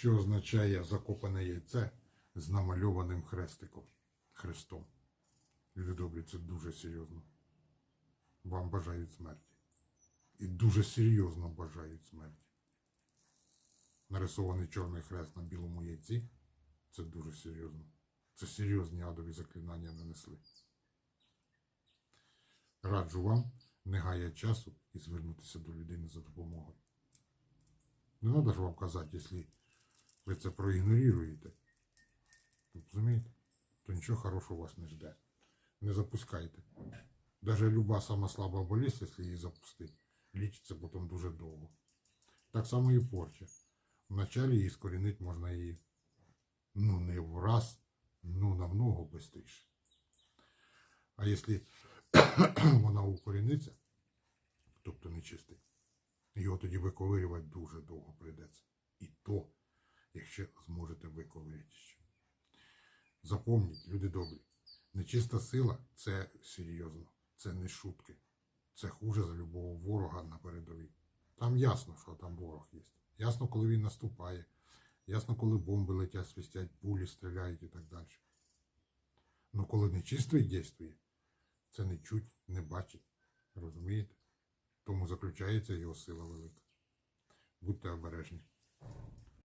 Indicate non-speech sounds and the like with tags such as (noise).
що означає закопане яйце з намальованим хрестиком, хрестом. Люди добрі, це дуже серйозно. Вам бажають смерті. І дуже серйозно бажають смерті. Нарисований чорний хрест на білому яйці це дуже серйозно. Це серйозні адові заклинання нанесли. Раджу вам, не гая часу і звернутися до людини за допомогою. Не треба ж вам казати, якщо ви це проігноруєте, розумієте, то нічого хорошого вас не жде. Не запускайте. Даже люба сама слаба болезнь, якщо її запустити, лічиться потім дуже довго. Так само і порча. Вначале її скорінити можна її ну не в раз, ну намного швидше. А якщо (coughs) вона укоріниться, тобто нечистий, його тоді виковирювати дуже довго прийдеться. І то, якщо зможете виковирити ще. Запомніть, люди добрі, нечиста сила це серйозно, це не шутки. Це хуже за любого ворога на передовій. Там ясно, що там ворог є. Ясно, коли він наступає. Ясно, коли бомби летять, свистять, пулі стріляють і так далі. Ну коли нечистий дійствує, це не чуть, не бачить. Розумієте? Тому заключається його сила велика. Будьте обережні.